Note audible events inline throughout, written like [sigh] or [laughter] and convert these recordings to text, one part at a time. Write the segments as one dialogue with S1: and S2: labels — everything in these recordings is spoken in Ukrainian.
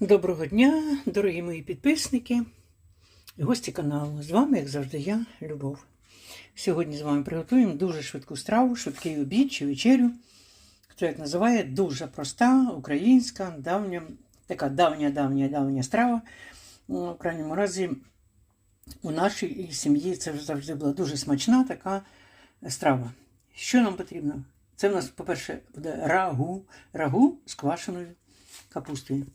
S1: Доброго дня, дорогі мої підписники гості каналу. З вами, як завжди, я, Любов. Сьогодні з вами приготуємо дуже швидку страву, швидкий обід чи вечерю. Хто як називає, дуже проста, українська, давня, така давня, давня, давня страва. Ну, В крайньому разі, у нашій сім'ї це завжди була дуже смачна така страва. Що нам потрібно? Це в нас, по-перше, буде рагу, рагу з квашеною капустою.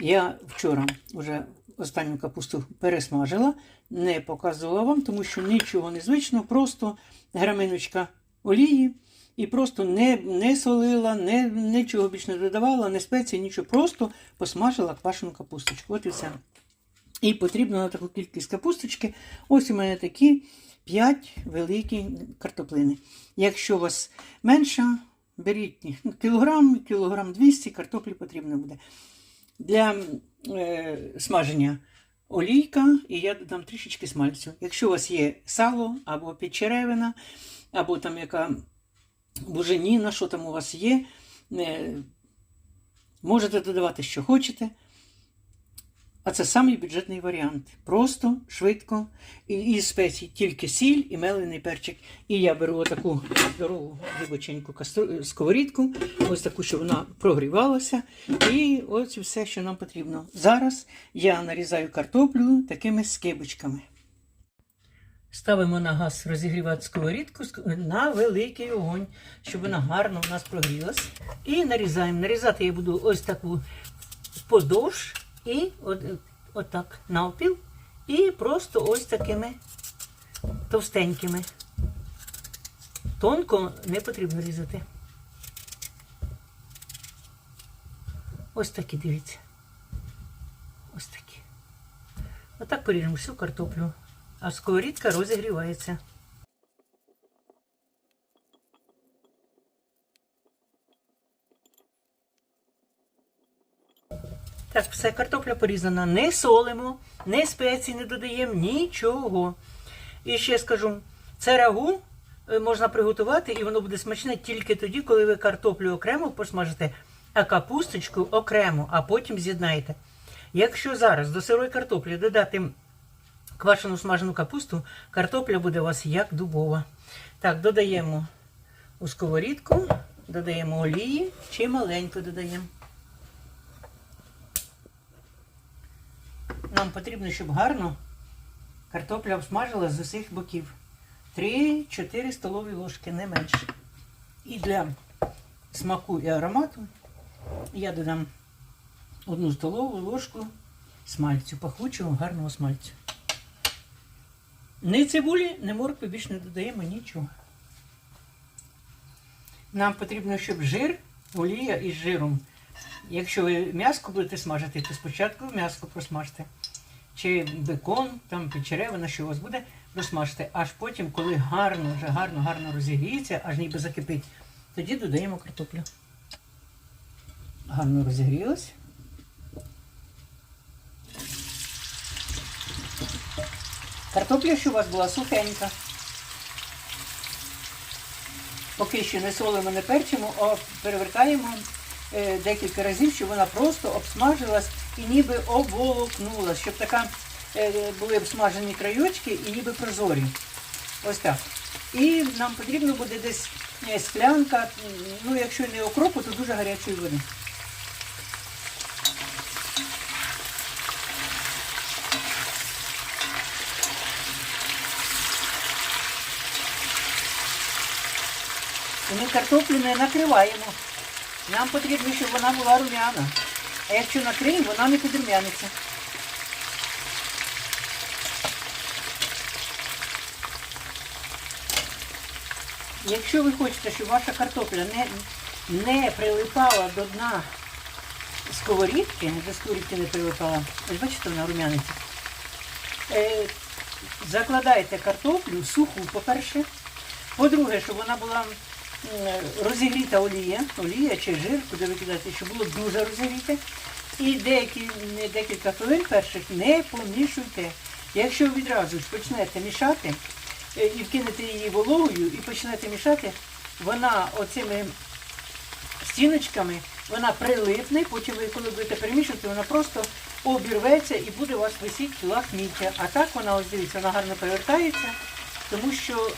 S1: Я вчора вже останню капусту пересмажила, не показувала вам, тому що нічого незвичного, просто граминочка олії і просто не, не солила, не, нічого більше не додавала, не спеції, нічого, просто посмажила квашену капусточку. От і все. І потрібно на таку кількість капусточки. Ось у мене такі 5 великі картоплини. Якщо у вас менша, беріть ну, кілограм, кілограм 200 картоплі потрібно буде. Для е, смаження олійка, і я додам трішечки смальцю. Якщо у вас є сало або підчеревина, або там яка буженіна, що там у вас є, е, можете додавати, що хочете. А це самий бюджетний варіант. Просто, швидко, і, і спеції, тільки сіль і мелений перчик. І я беру отаку здорову глибоченьку сковорідку, ось таку, щоб вона прогрівалася. І ось все, що нам потрібно. Зараз я нарізаю картоплю такими скибочками. Ставимо на газ розігрівати сковорідку на великий огонь, щоб вона гарно у нас прогрілась. І нарізаємо. Нарізати я буду ось таку впоздовж. І от, отак навпіл. І просто ось такими товстенькими. Тонко не потрібно різати. Ось такі, дивіться. Ось такі. Отак поріжемо всю картоплю. А сковорідка розігрівається. Так, все, картопля порізана. Не солимо, не спеції не додаємо, нічого. І ще скажу, це рагу е, можна приготувати, і воно буде смачне тільки тоді, коли ви картоплю окремо посмажите, а капусточку окремо, а потім з'єднаєте. Якщо зараз до сирої картоплі додати квашену смажену капусту, картопля буде у вас як дубова. Так, додаємо у сковорідку, додаємо олії чи маленько додаємо. Нам потрібно, щоб гарно картопля обсмажилась з усіх боків. 3-4 столові ложки, не менше. І для смаку і аромату я додам одну столову ложку смальцю, пахучого гарного смальцю. Ні цибулі, ні моркви більше не додаємо нічого. Нам потрібно, щоб жир, олія із жиром. Якщо ви м'яско будете смажити, то спочатку м'яско просмажте. Чи бекон, там печеревина, що у вас буде, просмажте. Аж потім, коли гарно, вже гарно, гарно розігріється, аж ніби закипить, тоді додаємо картоплю. Гарно розігрілась. Картопля, що у вас була сухенька. Поки що не солимо, не перчимо, а перевертаємо декілька разів, щоб вона просто обсмажилась і ніби обволокнулась, щоб така е, були обсмажені крайочки і ніби прозорі. Ось так. І нам потрібно буде десь е, склянка, ну якщо не окропу, то дуже гарячої води. Ми картоплю не накриваємо. Нам потрібно, щоб вона була рум'яна. А якщо накриємо, вона не підрум'яниться. Якщо ви хочете, щоб ваша картопля не, не прилипала до дна сковорідки, до сковорідки не прилипала, ось бачите, вона рум'яниться. Е, закладайте картоплю суху, по-перше. По-друге, щоб вона була розігріта олія, олія чи жир, куди ви кидаєте, щоб було дуже розігріте. І деякі, декілька хвилин перших не помішуйте. Якщо відразу ж почнете мішати е, і вкинете її вологою і почнете мішати, вона оцими стіночками вона прилипне, потім ви коли будете перемішувати, вона просто обірветься і буде у вас висіти лахміття. А так вона, ось дивіться, вона гарно повертається, тому що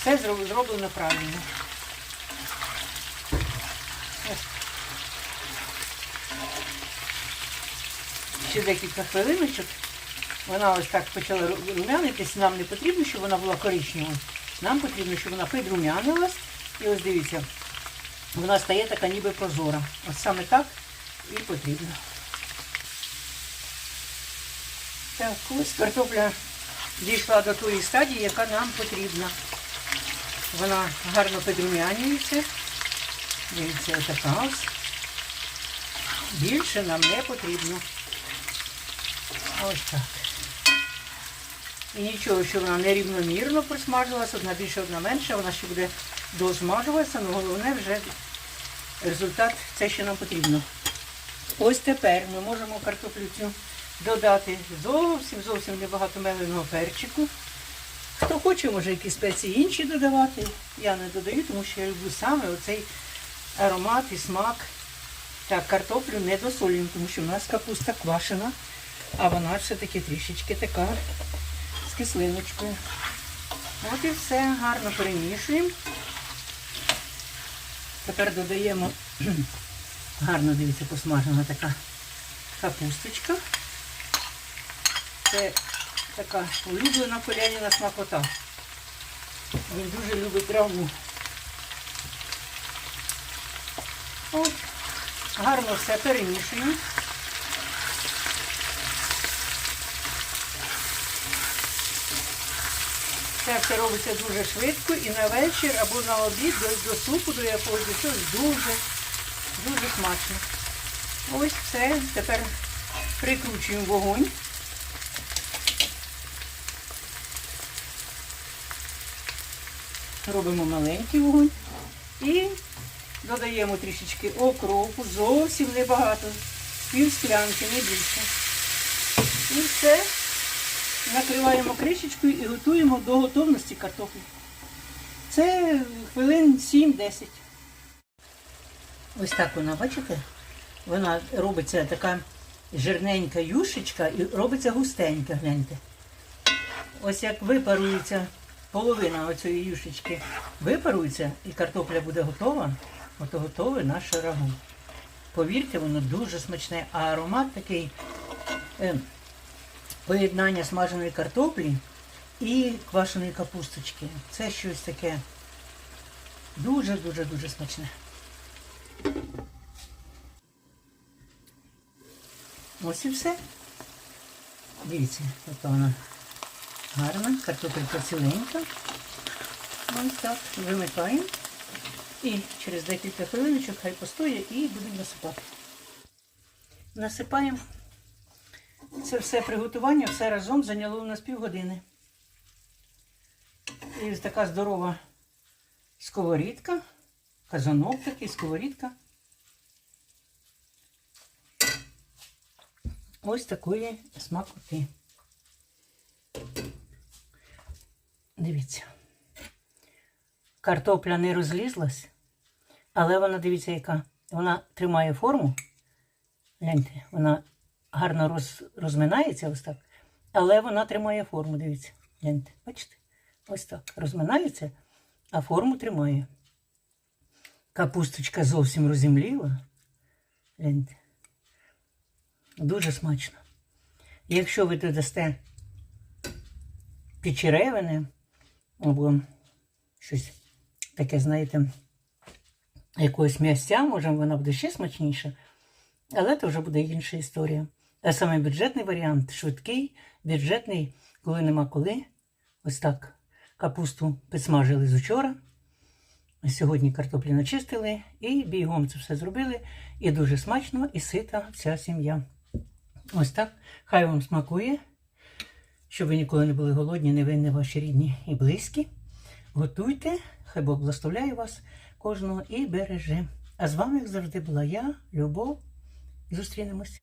S1: все зроблено правильно. Ще декілька хвилиночок. Вона ось так почала румянитись. Нам не потрібно, щоб вона була коричневою. Нам потрібно, щоб вона підрумянилась. І ось дивіться, вона стає така ніби прозора. Ось саме так і потрібно. Так, ось картопля дійшла до тої стадії, яка нам потрібна. Вона гарно підрумянюється. Дивіться, ось така ось. Більше нам не потрібно. Ось так. І нічого, що вона нерівномірно присмажилася, одна більше, одна менша, вона ще буде дозмажуватися, але головне вже результат це, що нам потрібно. Ось тепер ми можемо картоплю цю додати зовсім зовсім небагато меленого перчику. Хто хоче, може якісь спеції інші додавати. Я не додаю, тому що я люблю саме оцей аромат і смак. Так, картоплю не досолюємо, тому що в нас капуста квашена, а вона все-таки трішечки така з кислиночкою. От і все, гарно перемішуємо. Тепер додаємо [clears throat] гарно, дивіться, посмажена така капусточка. Це така улюблена поляніна смакота. Він дуже любить траву. От, гарно все перемішуємо. Це все робиться дуже швидко і на вечір або на обід до, до супу, до якогось до дуже, дуже смачно. Ось все. Тепер прикручуємо вогонь. Робимо маленький вогонь і додаємо трішечки окропу, зовсім небагато, пів склянки, не більше. І все. Накриваємо кришечкою і готуємо до готовності картоплі. Це хвилин 7-10. Ось так вона, бачите? Вона робиться така жирненька юшечка і робиться густенька, гляньте. Ось як випарується половина оцієї юшечки, випарується і картопля буде готова, ото готове наше рагу. Повірте, воно дуже смачне, а аромат такий. е, поєднання смаженої картоплі і квашеної капусточки. Це щось таке дуже-дуже-дуже смачне. Ось і все. Дивіться, яка вона гарна, картопелька ціленька. Ось так, вимикаємо. І через декілька хвилиночок хай постоє і будемо насипати. Насипаємо це все приготування, все разом зайняло у нас півгодини. І така здорова сковорідка, казанок такий, сковорідка. Ось такої смакоти. Дивіться. Картопля не розлізлась, але вона, дивіться, яка. Вона тримає форму. Гляньте, вона гарно роз, розминається ось так. Але вона тримає форму, дивіться. Гляньте, бачите? Ось так. Розминається, а форму тримає. Капусточка зовсім розімліла. Гляньте. Дуже смачно. Якщо ви додасте печеревини або щось таке, знаєте, якогось м'ясця, може, вона буде ще смачніша. Але це вже буде інша історія. А саме бюджетний варіант, швидкий, бюджетний, коли нема коли. Ось так. Капусту підсмажили з учора. Сьогодні картоплі начистили і бігом це все зробили. І дуже смачно, і сита вся сім'я. Ось так. Хай вам смакує, щоб ви ніколи не були голодні, не винні ваші рідні і близькі. Готуйте, хай Бог благословляє вас кожного і береже. А з вами, як завжди, була я, Любов. Зустрінемось.